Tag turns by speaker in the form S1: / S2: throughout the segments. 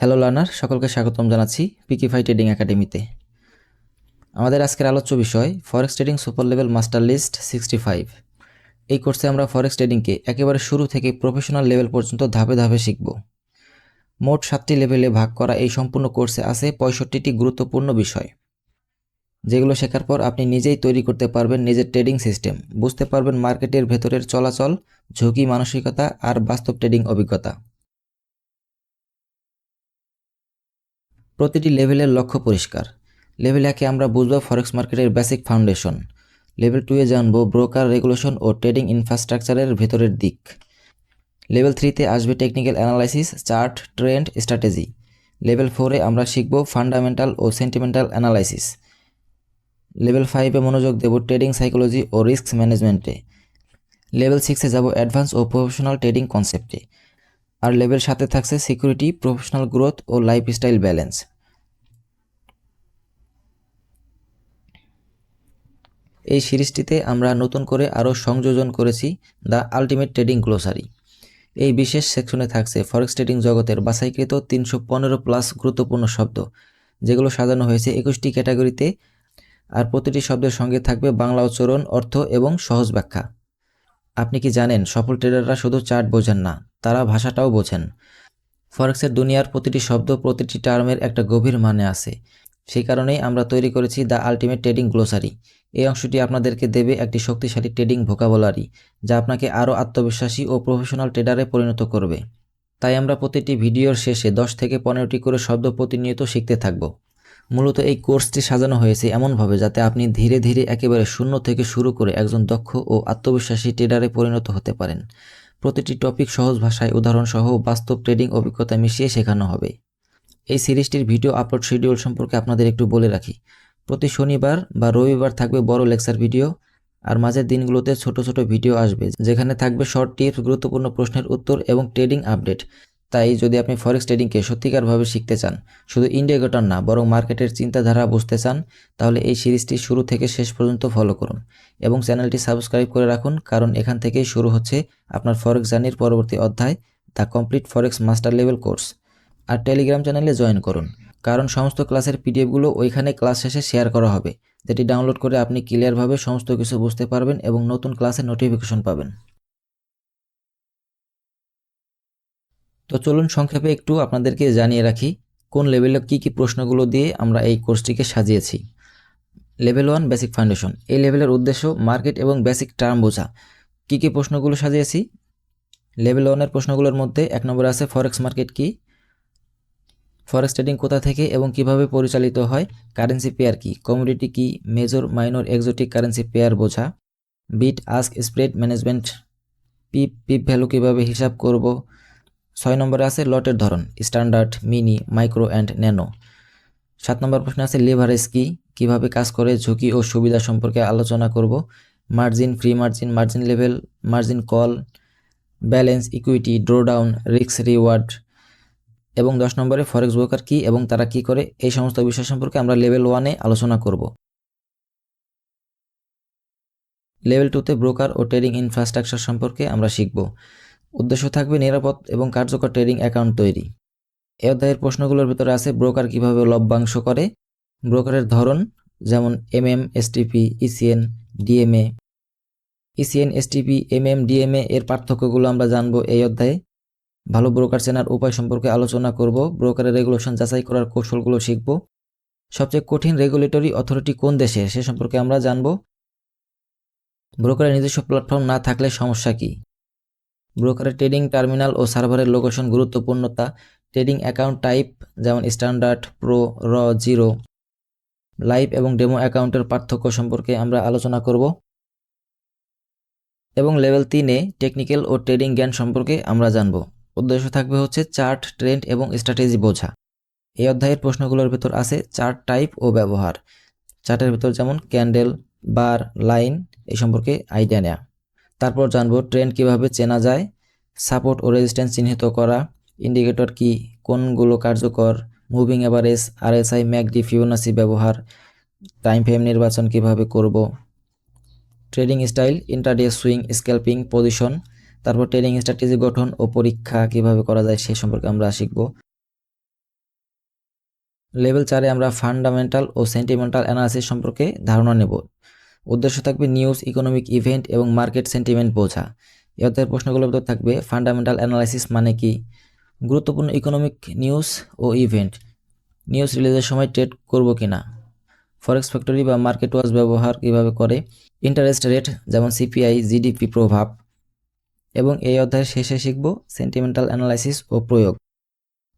S1: Hello learner সকলকে স্বাগতম জানাচ্ছি পিকিফাই ট্রেডিং একাডেমিতে আমাদের আজকের আলোচ্য বিষয় forex trading super level master list sixty five এই কোর্সে আমরা ফরেক্স ট্রেডিংকে একেবারে শুরু থেকে প্রফেশনাল লেভেল পর্যন্ত ধাপে ধাপে শিখব। মোট সাতটি লেভেলে ভাগ করা এই সম্পূর্ণ কোর্সে আছে পঁয়ষট্টিটি গুরুত্বপূর্ণ বিষয়, যেগুলো শেখার পর আপনি নিজেই তৈরি করতে পারবেন নিজের ট্রেডিং সিস্টেম বুঝতে পারবেন মার্কেটের ভেতরের চলাচল, ঝুঁকি, মানসিকতা আর বাস্তব ট্রেডিং অভিজ্ঞতা। প্রতিটি লেভেলের লক্ষ্য পরিষ্কার। লেভেল একে আমরা বুঝব ফরেক্স মার্কেটের বেসিক ফাউন্ডেশন। লেভেল টুয়ে জানব ব্রোকার রেগুলেশন ও ট্রেডিং ইনফ্রাস্ট্রাকচারের ভেতরের দিক। লেভেল থ্রিতে আসবে technical analysis, chart, trend, strategy. Level ফোরে আমরা শিখব ফান্ডামেন্টাল ও সেন্টিমেন্টাল অ্যানালাইসিস। লেভেল ফাইভে মনোযোগ দেব ট্রেডিং সাইকোলজি ও রিস্ক ম্যানেজমেন্টে। লেভেল সিক্সে যাব অ্যাডভান্স ও প্রফেশনাল ট্রেডিং কনসেপ্টে। আর লেভেল সাথে থাকছে সিকিউরিটি, প্রফেশনাল গ্রোথ ও লাইফস্টাইল ব্যালেন্স। এই সিরিজটিতে আমরা নতুন করে আরও সংযোজন করেছি দ্য আলটিমেট ট্রেডিং গ্লোসারি। এই বিশেষ সেকশনে থাকছে ফরেক্স ট্রেডিং জগতের বাছাইকৃত তিনশো পনেরো প্লাস গুরুত্বপূর্ণ শব্দ, যেগুলো সাজানো হয়েছে একুশটি ক্যাটাগরিতে আর প্রতিটি শব্দের সঙ্গে থাকবে বাংলা উচ্চারণ, অর্থ এবং সহজ ব্যাখ্যা। আপনি কি জানেন, সফল ট্রেডাররা শুধু চার্ট বোঝেন না, তারা ভাষাটাও বোঝেন। ফরেক্সের দুনিয়ার প্রতিটি শব্দ প্রতিটি টার্মের একটা গভীর মানে আছে। সেই কারণেই আমরা তৈরি করেছি দ্য আলটিমেট ট্রেডিং গ্লোসারি। এই অংশটি আপনাদেরকে দেবে একটি শক্তিশালী ট্রেডিং ভোকাবলারি, যা আপনাকে আরও আত্মবিশ্বাসী ও প্রফেশনাল ট্রেডারে পরিণত করবে। তাই আমরা প্রতিটি ভিডিওর শেষে দশ থেকে পনেরোটি করে শব্দ প্রতিনিয়ত শিখতে থাকব। মূলত এই কোর্সটি সাজানো হয়েছে এমনভাবে যাতে আপনি ধীরে ধীরে একেবারে শূন্য থেকে শুরু করে একজন দক্ষ ও আত্মবিশ্বাসী ট্রেডারে পরিণত হতে পারেন। প্রতিটি টপিক সহজ ভাষায় উদাহরণসহ বাস্তব ট্রেডিং অভিজ্ঞতা মিশিয়ে শেখানো হবে। এই সিরিজটির ভিডিও আপলোড শিডিউল সম্পর্কে আপনাদের একটু বলে রাখি। প্রতি শনিবার বা রবিবার থাকবে বড় লেকচার ভিডিও, আর মাঝের দিনগুলোতে ছোট ছোট ভিডিও আসবে, যেখানে থাকবে শর্ট টিপস, গুরুত্বপূর্ণ প্রশ্নের উত্তর এবং ট্রেডিং আপডেট। তাই যদি আপনি ফরেক্স ট্রেডিংকে সত্যিকারভাবে শিখতে চান, শুধু ইন্ডিয়া ইন্ডিকেটর না, বরং মার্কেটের চিন্তাধারা বুঝতে চান, তাহলে এই সিরিজটি শুরু থেকে শেষ পর্যন্ত ফলো করুন এবং চ্যানেলটি সাবস্ক্রাইব করে রাখুন, কারণ এখান থেকেই শুরু হচ্ছে আপনার ফরেক্স জার্নির পরবর্তী অধ্যায় the complete forex master level course R Telegram চ্যানেলে জয়েন করুন। কারণ সমস্ত ক্লাসের পিডিএফগুলো ওইখানে ক্লাস শেষে শেয়ার করা হবে। যেটি ডাউনলোড করে আপনি ক্লিয়ারভাবে সমস্ত কিছু বুঝতে পারবেন এবং নতুন ক্লাসের নোটিফিকেশন পাবেন। তো চলুন সংক্ষেপে একটু আপনাদেরকে জানিয়ে রাখি, কোন লেভেলে কী কী প্রশ্নগুলো দিয়ে আমরা এই কোর্সটিকে সাজিয়েছি। Level one, basic foundation. এই লেভেলের উদ্দেশ্য মার্কেট এবং বেসিক টার্ম বোঝা। কী কী প্রশ্নগুলো সাজিয়েছি? লেভেল ওয়ানের প্রশ্নগুলোর মধ্যে এক নম্বরে আছে ফরেক্স মার্কেট কি? ফরেক্স ট্রেডিং কোথা থেকে এবং কীভাবে পরিচালিত হয়, কারেন্সি পেয়ার কি, কমোডিটি কি, major, minor, exotic currency pair বোঝা, bid, ask, spread management, pip pip value কীভাবে হিসাব করব, ছয় নম্বরে আছে লটের ধরন, standard, mini, micro and nano. সাত নম্বর প্রশ্ন আছে লিভারেজ কি, কীভাবে কাজ করে, ঝুঁকি ও সুবিধা সম্পর্কে আলোচনা করব, margin, free margin margin level, margin call, balance, equity, drawdown রিক্স রিওয়ার্ড এবং দশ নম্বরে ফরেক্স ব্রোকার কি এবং তারা কি করে, এই সমস্ত বিষয় সম্পর্কে আমরা লেভেল ওয়ানে আলোচনা করব। লেভেল টুতে ব্রোকার ও ট্রেডিং ইনফ্রাস্ট্রাকচার সম্পর্কে আমরা শিখব। উদ্দেশ্য থাকবে নিরাপদ এবং কার্যকর ট্রেডিং অ্যাকাউন্ট তৈরি। এ অধ্যায়ের প্রশ্নগুলোর ভিতরে আছে ব্রোকার কীভাবে লভ্যাংশ করে ব্রোকারের ধরন যেমন M MM STP ECN DMA ECN STP MM DMA এর পার্থক্যগুলো আমরা জানব এই অধ্যায়ে। ভালো ব্রোকার চেনার উপায় সম্পর্কে আলোচনা করব। ব্রোকারের রেগুলেশন যাচাই করার কৌশলগুলো শিখব। সবচেয়ে কঠিন রেগুলেটরি অথরিটি কোন দেশে, সে সম্পর্কে আমরা জানব। ব্রোকারের নিজস্ব প্ল্যাটফর্ম না থাকলে সমস্যা কি? ব্রোকারের ট্রেডিং টার্মিনাল ও সার্ভারের লোকেশন গুরুত্বপূর্ণতা ট্রেডিং অ্যাকাউন্ট টাইপ, যেমন standard, pro, raw, zero. Live এবং ডেমো অ্যাকাউন্টের পার্থক্য সম্পর্কে আমরা আলোচনা করব। এবং লেভেল তিনে টেকনিক্যাল ও ট্রেডিং জ্ঞান সম্পর্কে আমরা জানব। উদ্দেশ্য থাকবে হচ্ছে চার্ট, ট্রেন্ড এবং স্ট্র্যাটেজি বোঝা। এই অধ্যায়ের প্রশ্নগুলোর ভেতর আছে চার্ট টাইপ ও ব্যবহার। চার্টের ভেতর যেমন ক্যান্ডেল, বার, লাইন এই সম্পর্কে আইডিয়া নেওয়া তারপর জানব ট্রেন্ড কীভাবে চেনা যায়, সাপোর্ট ও রেজিস্ট্যান্স চিহ্নিত করা, ইন্ডিকেটর কি, কোনগুলো কার্যকর, moving average RSI, MACD, Fibonacci ব্যবহার টাইম ফ্রেম নির্বাচন কীভাবে করব, trading style intraday swing, scalping, position তারপর ট্রেডিং স্ট্র্যাটেজি গঠন ও পরীক্ষা কীভাবে করা যায় সে সম্পর্কে আমরা শিখব। লেভেল চারে আমরা ফান্ডামেন্টাল ও সেন্টিমেন্টাল অ্যানালাইসিস সম্পর্কে ধারণা নেব। উদ্দেশ্য থাকবে নিউজ ইকোনমিক ইভেন্ট এবং মার্কেট সেন্টিমেন্ট বোঝা। এ অধ্যায়ের প্রশ্নগুলোর ভিতর থাকবে ফান্ডামেন্টাল অ্যানালাইসিস মানে কি? গুরুত্বপূর্ণ ইকোনমিক নিউজ ও ইভেন্ট নিউজ রিলিজের সময় ট্রেড করব কি না ফরেক্স ফ্যাক্টরি বা মার্কেট ওয়াচ ব্যবহার কীভাবে করে? ইন্টারেস্ট রেট যেমন সিপিআই জিডিপি প্রভাব। এবং এই অধ্যায়ের শেষে শিখব সেন্টিমেন্টাল অ্যানালাইসিস ও প্রয়োগ।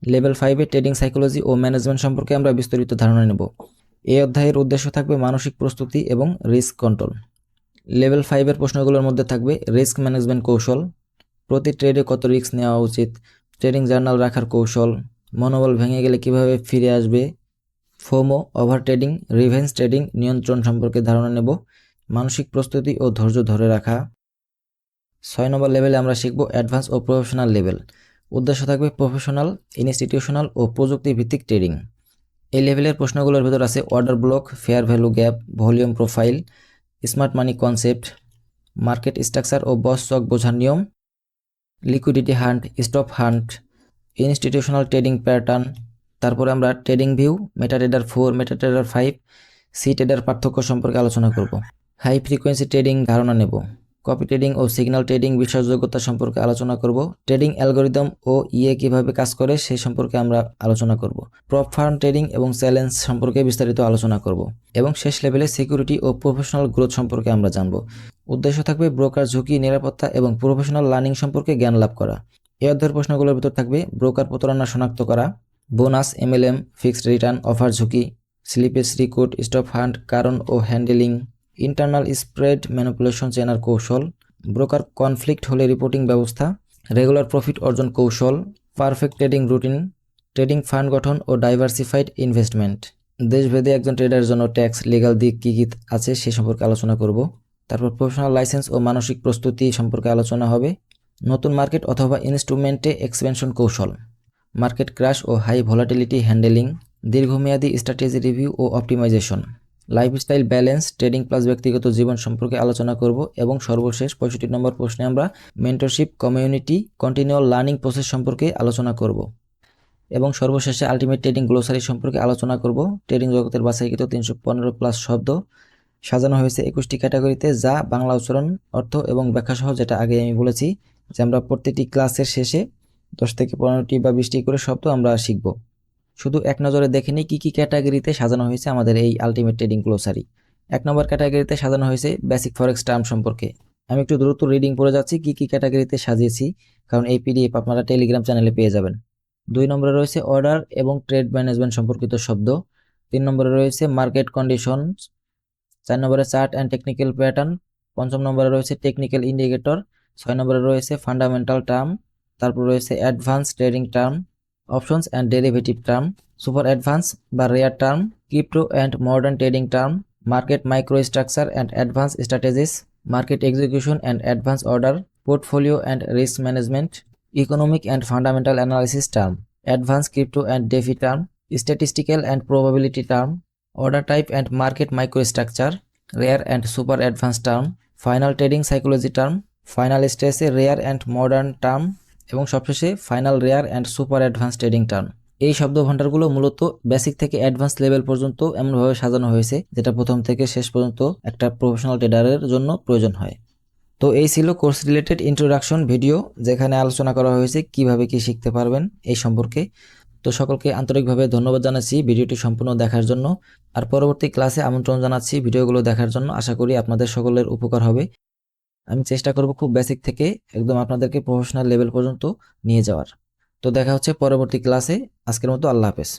S1: লেভেল ফাইভে ট্রেডিং সাইকোলজি ও ম্যানেজমেন্ট সম্পর্কে আমরা বিস্তারিত ধারণা নেব। এই অধ্যায়ের উদ্দেশ্য থাকবে মানসিক প্রস্তুতি এবং রিস্ক কন্ট্রোল লেভেল ফাইভের প্রশ্নগুলোর মধ্যে থাকবে রিস্ক ম্যানেজমেন্ট কৌশল, প্রতি ট্রেডে কত রিস্ক নেওয়া উচিত ট্রেডিং জার্নাল রাখার কৌশল, মনোবল ভেঙে গেলে কীভাবে ফিরে আসবে, FOMO over trading revenge trading নিয়ন্ত্রণ সম্পর্কে ধারণা নেব, মানসিক প্রস্তুতি ও ধৈর্য ধরে রাখা। ছয় নম্বর লেভেলে আমরা শিখব অ্যাডভান্স ও প্রফেশনাল লেভেল। উদ্দেশ্য থাকবে প্রফেশনাল, ইনস্টিটিউশনাল ও প্রযুক্তি ভিত্তিক ট্রেডিং এই লেভেলের প্রশ্নগুলোর ভেতর আছে order block, fair value gap, volume profile, smart money concept, market structure ও বস চক বোঝার নিয়ম, liquidity hunt, stop hunt, institutional trading pattern, তারপরে আমরা TradingView MetaTrader four MetaTrader five, cTrader পার্থক্য সম্পর্কে আলোচনা করব। হাই ফ্রিকোয়েন্সি ট্রেডিং ধারণা নেব। কপি ট্রেডিং ও সিগন্যাল ট্রেডিং বিশ্বাসযোগ্যতা সম্পর্কে আলোচনা করব। ট্রেডিং অ্যালগোরিদম ও ইয়ে কীভাবে কাজ করে সেই সম্পর্কে আমরা আলোচনা করব। প্রপ ফার্ম ট্রেডিং এবং চ্যালেঞ্জ সম্পর্কে বিস্তারিত আলোচনা করব এবং শেষ লেভেলে সিকিউরিটি ও প্রফেশনাল গ্রোথ সম্পর্কে আমরা জানব। উদ্দেশ্য থাকবে ব্রোকার ঝুঁকি, নিরাপত্তা এবং প্রফেশনাল লার্নিং সম্পর্কে জ্ঞান লাভ করা। এই অধ্যায়ের প্রশ্নগুলোর ভিতর থাকবে ব্রোকার প্রতারণা শনাক্ত করা bonus MLM fixed return offer ঝুঁকি স্লিপেজ রিকোড স্টপ হান্ট কারণ ও হ্যান্ডেলিং ইন্টারনাল স্প্রেড ম্যানিপুলেশন চেনার কৌশল ব্রোকার কনফ্লিক্ট হলে রিপোর্টিং ব্যবস্থা রেগুলার প্রফিট অর্জন কৌশল perfect trading routine trading fund গঠন ও ডাইভার্সিফাইড ইনভেস্টমেন্ট দেশভেদে একজন ট্রেডারের জন্য ট্যাক্স লিগাল দিক কী কী আছে সে সম্পর্কে আলোচনা করব। তারপর প্রফেশনাল লাইসেন্স ও মানসিক প্রস্তুতি সম্পর্কে আলোচনা হবে। নতুন মার্কেট অথবা ইনস্ট্রুমেন্টে এক্সপেনশন কৌশল। মার্কেট ক্রাশ ও হাই ভলাটিলিটি হ্যান্ডেলিং দীর্ঘমেয়াদী স্ট্র্যাটেজি রিভিউ ও optimisation lifestyle balance trading plus ব্যক্তিগত জীবন সম্পর্কে আলোচনা করব এবং সর্বশেষ পঁয়ষট্টি নম্বর প্রশ্নে আমরা mentorship community continual learning process সম্পর্কে আলোচনা করব। এবং সর্বশেষে আলটিমেট ট্রেডিং গ্লোসারি সম্পর্কে আলোচনা করব। ট্রেডিং জগতের বাছাইকৃত তিনশো পনেরো প্লাস শব্দ। সাজানো হয়েছে একুশটি ক্যাটাগরিতে যা বাংলা উচ্চারণ, অর্থ এবং ব্যাখ্যা সহ যেটা আগে আমি বলেছি, যে আমরা প্রত্যেকটি ক্লাসের শেষে দশ থেকে পনেরোটি বা বিশটি করে শব্দ আমরা শিখব। শুধু এক নজরে দেখে নিই কী কী ক্যাটাগরিতে সাজানো হয়েছে আমাদের এই আলটিমেট ট্রেডিং গ্লোসারি এক নম্বর ক্যাটাগরিতে সাজানো হয়েছে বেসিক ফরেক্স টার্ম সম্পর্কে। আমি একটু দ্রুত রিডিং পড়ে যাচ্ছি, কী কী ক্যাটাগরিতে সাজিয়েছি, কারণ এই পিডিএফ আপনারা টেলিগ্রাম চ্যানেলে পেয়ে যাবেন। দুই নম্বরে রয়েছে অর্ডার এবং ট্রেড ম্যানেজমেন্ট সম্পর্কিত শব্দ। তিন নম্বরে রয়েছে মার্কেট কন্ডিশনস চার নম্বরে চার্ট অ্যান্ড টেকনিক্যাল প্যাটার্ন পঞ্চম নম্বরে রয়েছে টেকনিক্যাল ইন্ডিকেটর ছয় নম্বরে রয়েছে ফান্ডামেন্টাল টার্ম তারপর রয়েছে advance trading term options and derivative term, super advanced barrier rare term, crypto and modern trading term, market microstructure and advanced strategies, market execution and advanced order, portfolio and risk management, economic and fundamental analysis term, advanced crypto and DeFi term, statistical and probability term, order type and market microstructure, rare and super advanced term, final trading psychology term, final stress rare and modern term, এবং সবশেষে final rare and super advance trading term এই শব্দ ভাণ্ডারগুলো মূলত basic থেকে advance level পর্যন্ত এমনভাবে সাজানো হয়েছে, যেটা প্রথম থেকে শেষ পর্যন্ত একটা প্রফেশনাল ট্রেডারের জন্য প্রয়োজন হয়। তো এই ছিল কোর্স রিলেটেড ইন্ট্রোডাকশন ভিডিও যেখানে আলোচনা করা হয়েছে কীভাবে কি শিখতে পারবেন এই সম্পর্কে। তো সকলকে আন্তরিকভাবে ধন্যবাদ জানাচ্ছি ভিডিওটি সম্পূর্ণ দেখার জন্য। আর পরবর্তী ক্লাসে আমন্ত্রণ জানাচ্ছি ভিডিওগুলো দেখার জন্য। আশা করি আপনাদের সকলের উপকার হবে। আমি চেষ্টা করব খুব বেসিক থেকে একদম আপনাদেরকে প্রফেশনাল লেভেল পর্যন্ত নিয়ে যাওয়ার। তো দেখা হচ্ছে পরবর্তী ক্লাসে আজকের মতো আল্লাহ হাফেজ।